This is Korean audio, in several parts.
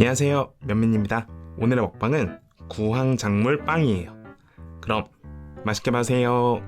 안녕하세요. 면민입니다. 오늘의 먹방은 구황작물 빵이에요. 그럼 맛있게 마세요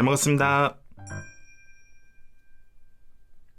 잘 먹었습니다.